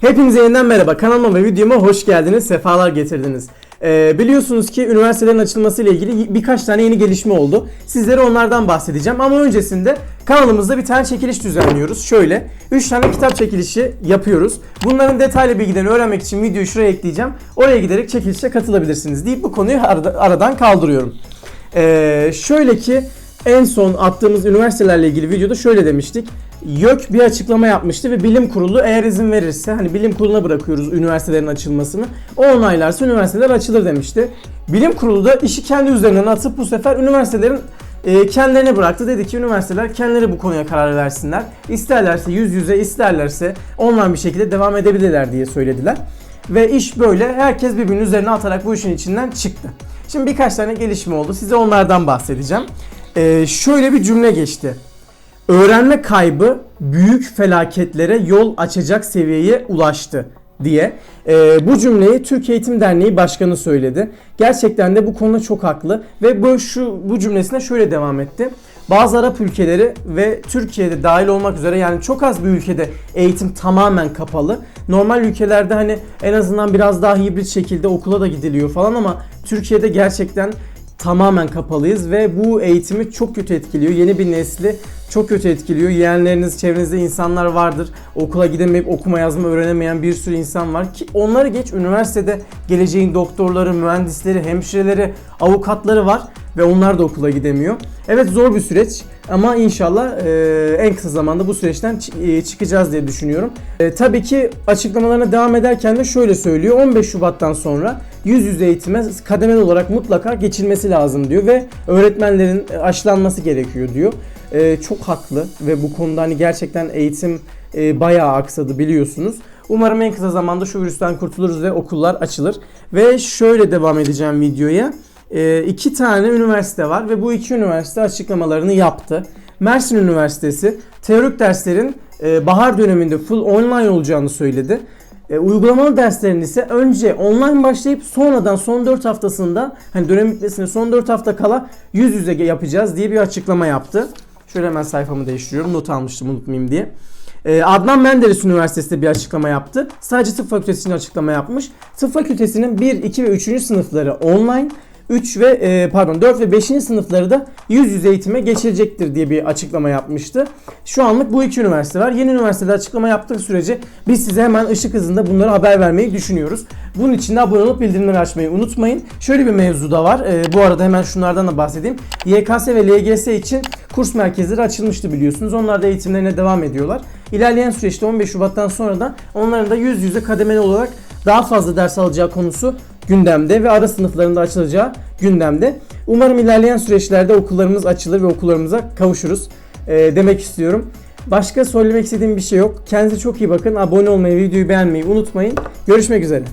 Hepinize yeniden merhaba. Kanalıma ve videoma hoş geldiniz. Sefalar getirdiniz. Ee, biliyorsunuz ki üniversitelerin açılması ile ilgili birkaç tane yeni gelişme oldu. Sizlere onlardan bahsedeceğim ama öncesinde kanalımızda bir tane çekiliş düzenliyoruz. Şöyle 3 tane kitap çekilişi yapıyoruz. Bunların detaylı bilgilerini öğrenmek için videoyu şuraya ekleyeceğim. Oraya giderek çekilişe katılabilirsiniz deyip bu konuyu arada- aradan kaldırıyorum. Ee, şöyle ki en son attığımız üniversitelerle ilgili videoda şöyle demiştik. YÖK bir açıklama yapmıştı ve bilim kurulu eğer izin verirse hani bilim kuruluna bırakıyoruz üniversitelerin açılmasını. O onaylarsa üniversiteler açılır demişti. Bilim kurulu da işi kendi üzerinden atıp bu sefer üniversitelerin e, kendilerine bıraktı. Dedi ki üniversiteler kendileri bu konuya karar versinler. İsterlerse yüz yüze isterlerse online bir şekilde devam edebilirler diye söylediler. Ve iş böyle herkes birbirinin üzerine atarak bu işin içinden çıktı. Şimdi birkaç tane gelişme oldu. Size onlardan bahsedeceğim. Ee, şöyle bir cümle geçti. Öğrenme kaybı büyük felaketlere yol açacak seviyeye ulaştı diye. Ee, bu cümleyi Türk Eğitim Derneği Başkanı söyledi. Gerçekten de bu konuda çok haklı ve bu şu bu cümlesine şöyle devam etti. Bazı Arap ülkeleri ve Türkiye'de dahil olmak üzere yani çok az bir ülkede eğitim tamamen kapalı. Normal ülkelerde hani en azından biraz daha hibrit şekilde okula da gidiliyor falan ama Türkiye'de gerçekten tamamen kapalıyız ve bu eğitimi çok kötü etkiliyor. Yeni bir nesli çok kötü etkiliyor. Yeğenleriniz, çevrenizde insanlar vardır. Okula gidemeyip okuma yazma öğrenemeyen bir sürü insan var ki onları geç üniversitede geleceğin doktorları, mühendisleri, hemşireleri, avukatları var ve onlar da okula gidemiyor. Evet zor bir süreç ama inşallah e, en kısa zamanda bu süreçten e, çıkacağız diye düşünüyorum. E, tabii ki açıklamalarına devam ederken de şöyle söylüyor. 15 Şubat'tan sonra yüz yüze eğitime kademeli olarak mutlaka geçilmesi lazım diyor ve öğretmenlerin e, aşılanması gerekiyor diyor. E, çok haklı ve bu konuda hani gerçekten eğitim e, bayağı aksadı biliyorsunuz. Umarım en kısa zamanda şu virüsten kurtuluruz ve okullar açılır. Ve şöyle devam edeceğim videoya. E, iki tane üniversite var ve bu iki üniversite açıklamalarını yaptı. Mersin Üniversitesi teorik derslerin e, bahar döneminde full online olacağını söyledi. E, uygulamalı derslerin ise önce online başlayıp sonradan son 4 haftasında hani dönem bitmesine son 4 hafta kala yüz yüze yapacağız diye bir açıklama yaptı. Şöyle hemen sayfamı değiştiriyorum. Not almıştım unutmayayım diye. Ee, Adnan Menderes Üniversitesi de bir açıklama yaptı. Sadece tıp fakültesi için açıklama yapmış. Tıp fakültesinin 1, 2 ve 3. sınıfları online, 3 ve e, pardon 4 ve 5. sınıfları da yüz yüze eğitime geçilecektir diye bir açıklama yapmıştı. Şu anlık bu iki üniversite var. Yeni üniversiteler açıklama yaptığı sürece biz size hemen ışık hızında bunları haber vermeyi düşünüyoruz. Bunun için de abone olup bildirimleri açmayı unutmayın. Şöyle bir mevzu da var. E, bu arada hemen şunlardan da bahsedeyim. YKS ve LGS için kurs merkezleri açılmıştı biliyorsunuz. Onlar da eğitimlerine devam ediyorlar. İlerleyen süreçte 15 Şubat'tan sonra da onların da yüz yüze kademeli olarak daha fazla ders alacağı konusu gündemde ve ara sınıflarında açılacağı gündemde. Umarım ilerleyen süreçlerde okullarımız açılır ve okullarımıza kavuşuruz e, demek istiyorum. Başka söylemek istediğim bir şey yok. Kendinize çok iyi bakın. Abone olmayı, videoyu beğenmeyi unutmayın. Görüşmek üzere.